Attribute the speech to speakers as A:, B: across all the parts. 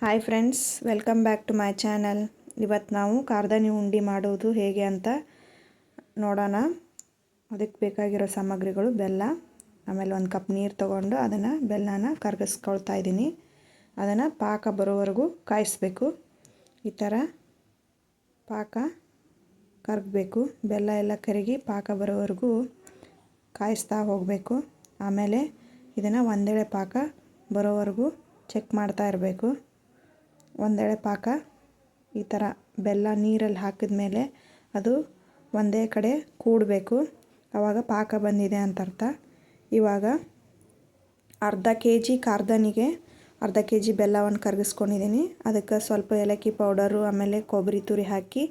A: Hi friends welcome back to my channel ಇವತ್ತು ನಾವು ಕಾರ್ದಾನಿ ಉಂಡಿ ಮಾಡೋದು ಹೇಗೆ ಅಂತ ನೋಡೋಣ. ಅದಕ್ಕೆ ಬೇಕಾಗಿರೋ ಸಾಮಗ್ರಿಗಳು, ಬೆಲ್ಲ, ಆಮೇಲೆ ಒಂದು ಕಪ್ ನೀರು ತೊಗೊಂಡು ಅದನ್ನು ಬೆಲ್ಲನ ಕರಗಿಸ್ಕೊಳ್ತಾ ಇದ್ದೀನಿ. ಅದನ್ನು ಪಾಕ ಬರೋವರೆಗೂ ಕಾಯಿಸ್ಬೇಕು. ಈ ಥರ ಪಾಕ ಕರಗಬೇಕು. ಬೆಲ್ಲ ಎಲ್ಲ ಕರಗಿ ಪಾಕ ಬರೋವರೆಗೂ ಕಾಯಿಸ್ತಾ ಹೋಗಬೇಕು. ಆಮೇಲೆ ಇದನ್ನು ಒಂದೆಳೆ ಪಾಕ ಬರೋವರೆಗೂ ಚೆಕ್ ಮಾಡ್ತಾ ಇರಬೇಕು. ಒಂದೆಳೆ ಪಾಕ, ಈ ಥರ ಬೆಲ್ಲ ನೀರಲ್ಲಿ ಹಾಕಿದ ಮೇಲೆ ಅದು ಒಂದೇ ಕಡೆ ಕೂಡಬೇಕು. ಆವಾಗ ಪಾಕ ಬಂದಿದೆ ಅಂತ ಅರ್ಥ ಇವಾಗ ಅರ್ಧ ಕೆ ಜಿ ಕಾರ್ದನಿಗೆ ಅರ್ಧ ಕೆ ಜಿ ಬೆಲ್ಲವನ್ನು ಕರಗಿಸ್ಕೊಂಡಿದ್ದೀನಿ. ಅದಕ್ಕೆ ಸ್ವಲ್ಪ ಏಲಕ್ಕಿ ಪೌಡರು, ಆಮೇಲೆ ಕೊಬ್ಬರಿ ತುರಿ ಹಾಕಿ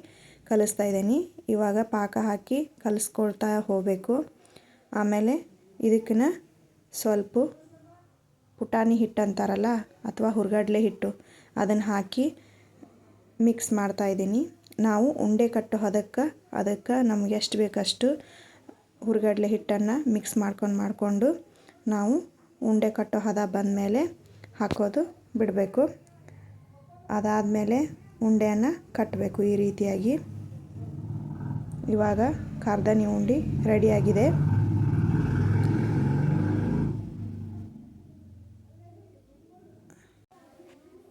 A: ಕಲಿಸ್ತಾ ಇದ್ದೀನಿ. ಇವಾಗ ಪಾಕ ಹಾಕಿ ಕಲಿಸ್ಕೊಳ್ತಾ ಹೋಗಬೇಕು. ಆಮೇಲೆ ಇದಕ್ಕನ್ನ ಸ್ವಲ್ಪ ಪುಟಾಣಿ ಹಿಟ್ಟು ಅಂತಾರಲ್ಲ, ಅಥವಾ ಹುರ್ಗಡ್ಲೆ ಹಿಟ್ಟು, ಅದನ್ನು ಹಾಕಿ ಮಿಕ್ಸ್ ಮಾಡ್ತಾಯಿದ್ದೀನಿ ನಾವು ಉಂಡೆ ಕಟ್ಟೋ ಹದಕ್ಕೆ, ಅದಕ್ಕೆ ನಮ್ಗೆ ಎಷ್ಟು ಬೇಕಷ್ಟು ಹುರ್ಗಡ್ಲೆ ಹಿಟ್ಟನ್ನು ಮಿಕ್ಸ್ ಮಾಡ್ಕೊಂಡು ಮಾಡಿಕೊಂಡು ನಾವು ಉಂಡೆ ಕಟ್ಟೋ ಹದ ಬಂದಮೇಲೆ ಹಾಕೋದು ಬಿಡಬೇಕು. ಅದಾದಮೇಲೆ ಉಂಡೆಯನ್ನು ಕಟ್ಟಬೇಕು ಈ ರೀತಿಯಾಗಿ. ಇವಾಗ ಕಾರ್ದನಿ ಉಂಡೆ ರೆಡಿಯಾಗಿದೆ.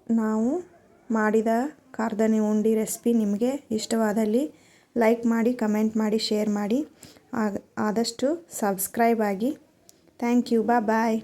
A: ನಾವು ಮಾಡಿದ ಕಾರ್ದನಿ ಉಂಡೆ ರೆಸಿಪಿ ನಿಮಗೆ ಇಷ್ಟವಾದಲ್ಲಿ ಲೈಕ್ ಮಾಡಿ ಕಮೆಂಟ್ ಮಾಡಿ ಶೇರ್ ಮಾಡಿ. ಆದಷ್ಟು ಸಬ್ಸ್ಕ್ರೈಬ್ ಆಗಿ. ಥ್ಯಾಂಕ್ ಯು ಬಾ ಬಾಯ್